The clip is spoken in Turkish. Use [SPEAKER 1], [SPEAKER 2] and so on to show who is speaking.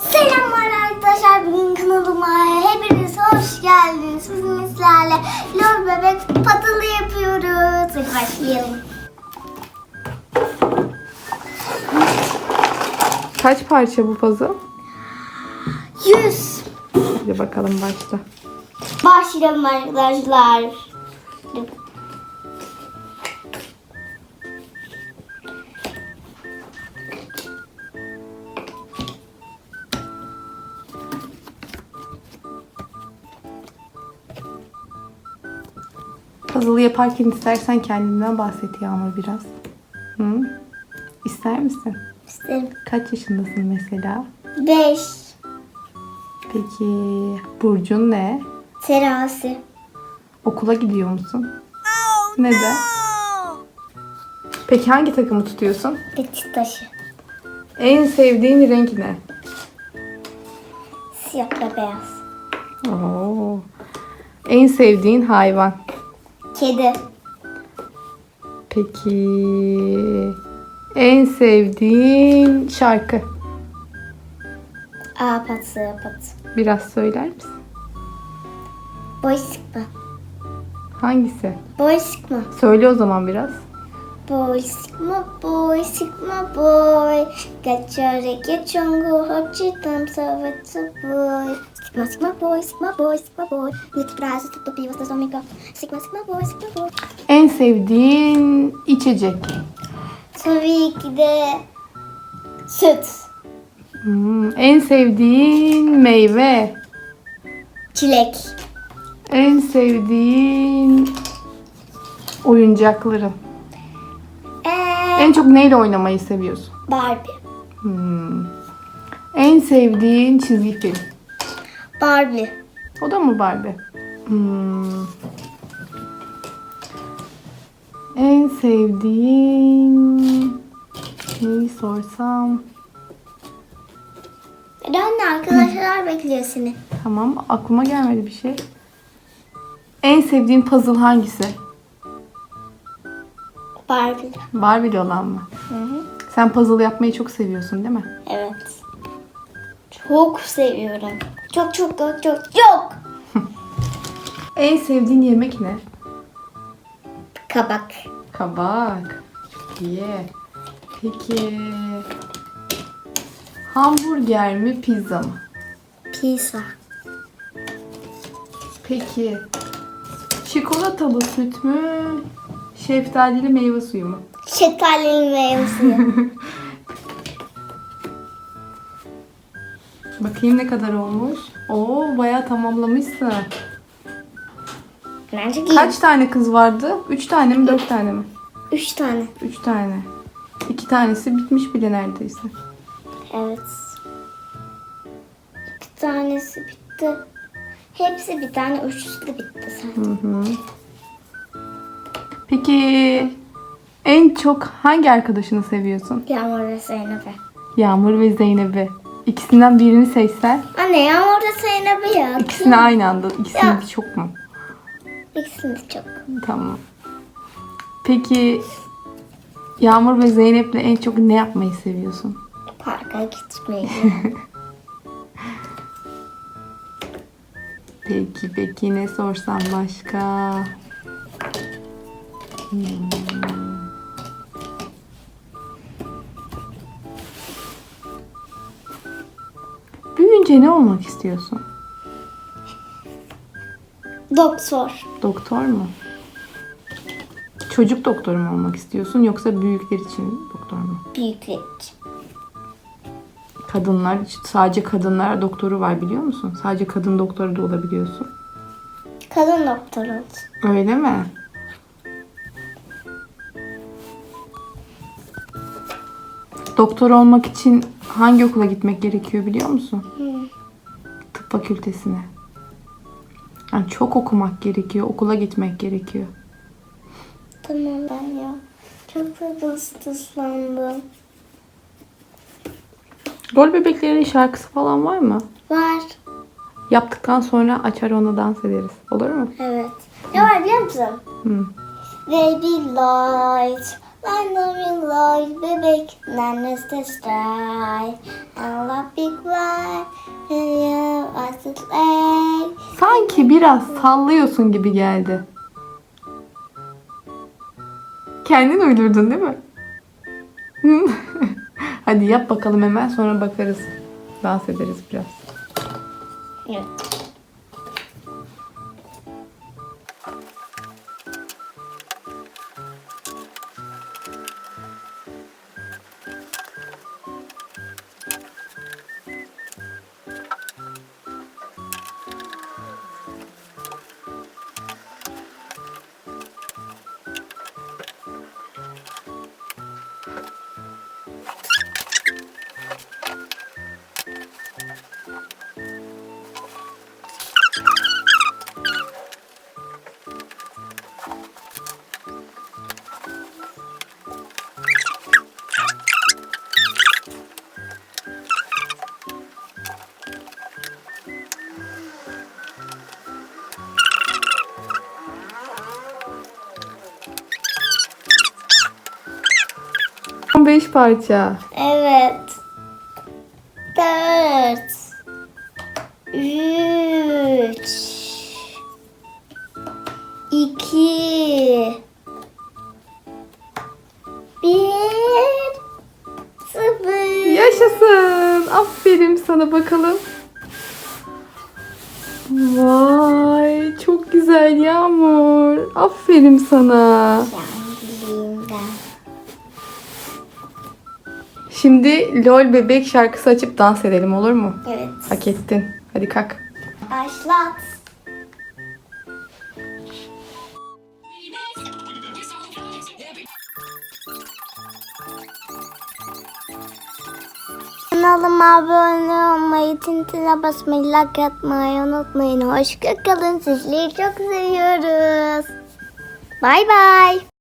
[SPEAKER 1] Selamlar arkadaşlar. Bugün kanalıma hepiniz hoş geldiniz. Bugün sizlerle lor bebek patalı yapıyoruz. Hadi başlayalım.
[SPEAKER 2] Kaç parça bu puzzle?
[SPEAKER 1] 100.
[SPEAKER 2] Hadi bakalım başla.
[SPEAKER 1] Başlayalım arkadaşlar.
[SPEAKER 2] Puzzle yaparken istersen kendinden bahset Yağmur biraz. Hı? İster misin?
[SPEAKER 1] İsterim.
[SPEAKER 2] Kaç yaşındasın mesela?
[SPEAKER 1] 5.
[SPEAKER 2] Peki burcun ne?
[SPEAKER 1] Terazi.
[SPEAKER 2] Okula gidiyor musun? Neden? Peki hangi takımı tutuyorsun?
[SPEAKER 1] Petit taşı.
[SPEAKER 2] En sevdiğin renk ne?
[SPEAKER 1] Siyah ve beyaz.
[SPEAKER 2] Oo. En sevdiğin hayvan?
[SPEAKER 1] Kedi.
[SPEAKER 2] Peki en sevdiğin şarkı?
[SPEAKER 1] A pat sıra pat.
[SPEAKER 2] Biraz söyler misin?
[SPEAKER 1] Boy sıkma.
[SPEAKER 2] Hangisi?
[SPEAKER 1] Boy sıkma.
[SPEAKER 2] Söyle o zaman biraz.
[SPEAKER 1] Boy sigma boy sigma boy Gacciare che chongo hopci tam savetsu boy Sigma sigma boy sigma boy sigma boy Niti frase tutto pivo sta somica Sigma sigma boy sigma boy
[SPEAKER 2] En sevdiğin içecek?
[SPEAKER 1] Tabii ki de süt
[SPEAKER 2] Hmm, En sevdiğin meyve?
[SPEAKER 1] Çilek
[SPEAKER 2] En sevdiğin oyuncakların?
[SPEAKER 1] Eee
[SPEAKER 2] En çok neyle oynamayı seviyorsun?
[SPEAKER 1] Barbie
[SPEAKER 2] Hmm. En sevdiğin çizgi film?
[SPEAKER 1] Barbie
[SPEAKER 2] O da mı Barbie? Hmm. En sevdiğin neyi sorsam?
[SPEAKER 1] Anne arkadaşlar bekliyor seni
[SPEAKER 2] Tamam aklıma gelmedi bir şey. En sevdiğin puzzle hangisi?
[SPEAKER 1] Barbie
[SPEAKER 2] Barbie'li olan mı?
[SPEAKER 1] Hı hı.
[SPEAKER 2] Sen puzzle yapmayı çok seviyorsun değil mi?
[SPEAKER 1] Evet Çok seviyorum Çok çok çok çok çok
[SPEAKER 2] En sevdiğin yemek ne?
[SPEAKER 1] Kabak
[SPEAKER 2] Kabak. İyi. Peki hamburger mi pizza mı?
[SPEAKER 1] Pizza
[SPEAKER 2] Peki çikolatalı süt mü? Şeftalili meyve suyu mu?
[SPEAKER 1] Şeftali meyve suyu.
[SPEAKER 2] Bakayım ne kadar olmuş. Oo bayağı tamamlamışsın.
[SPEAKER 1] Bence iyi.
[SPEAKER 2] Kaç tane kız vardı? Üç tane mi dört tane mi?
[SPEAKER 1] Üç tane.
[SPEAKER 2] Üç tane. İki tanesi bitmiş bile neredeyse.
[SPEAKER 1] Evet. İki tanesi bitti. Hepsi bir tane de bitti zaten.
[SPEAKER 2] Hı hı. Peki en çok hangi arkadaşını seviyorsun?
[SPEAKER 1] Yağmur ve Zeynep'e.
[SPEAKER 2] Yağmur ve Zeynep'i. İkisinden birini seçsen.
[SPEAKER 1] Anne Yağmur ve Zeynep'e ya.
[SPEAKER 2] İkisini aynı anda. İkisini
[SPEAKER 1] Ya.
[SPEAKER 2] çok mu?
[SPEAKER 1] İkisini de çok.
[SPEAKER 2] Tamam. Peki Yağmur ve Zeynep'le en çok ne yapmayı seviyorsun?
[SPEAKER 1] Parka gitmeyi.
[SPEAKER 2] Peki peki ne sorsam başka? Hmm. Büyüyünce ne olmak istiyorsun?
[SPEAKER 1] Doktor.
[SPEAKER 2] Doktor mu? Çocuk doktoru mu olmak istiyorsun yoksa büyükler için doktor mu?
[SPEAKER 1] Büyükler için.
[SPEAKER 2] Kadınlar, sadece kadınlar doktoru var biliyor musun? Sadece kadın doktoru da olabiliyorsun.
[SPEAKER 1] Kadın doktor olsun.
[SPEAKER 2] Öyle mi? Doktor olmak için hangi okula gitmek gerekiyor biliyor musun?
[SPEAKER 1] Hı.
[SPEAKER 2] Tıp fakültesine. Yani çok okumak gerekiyor, okula gitmek gerekiyor.
[SPEAKER 1] Tamam ben ya. Çok da ıslandım.
[SPEAKER 2] Rol bebeklerin şarkısı falan var mı?
[SPEAKER 1] Var.
[SPEAKER 2] Yaptıktan sonra açar onu dans ederiz. Olur mu?
[SPEAKER 1] Evet. Ne var biliyor musun?
[SPEAKER 2] Hı.
[SPEAKER 1] Baby light, Like loving Lloyd bebek. Nannes the stride. And love big white. And you are the leg.
[SPEAKER 2] Sanki biraz sallıyorsun gibi geldi. Kendin uydurdun değil mi? Hadi yap bakalım hemen sonra bakarız. Dans ederiz biraz.
[SPEAKER 1] Evet.
[SPEAKER 2] Son 5 parça.
[SPEAKER 1] Evet. Dört. Üç. İki. Bir. Sıfır.
[SPEAKER 2] Yaşasın. Aferin sana bakalım. Vay çok güzel Yağmur. Aferin sana.
[SPEAKER 1] Yani
[SPEAKER 2] Şimdi LOL bebek şarkısı açıp dans edelim olur mu?
[SPEAKER 1] Evet.
[SPEAKER 2] Hak ettin. Hadi kalk.
[SPEAKER 1] Başlat. Kanalıma abone olmayı, tintine basmayı, like atmayı unutmayın. Hoşça kalın. Sizleri çok seviyoruz. Bay bay.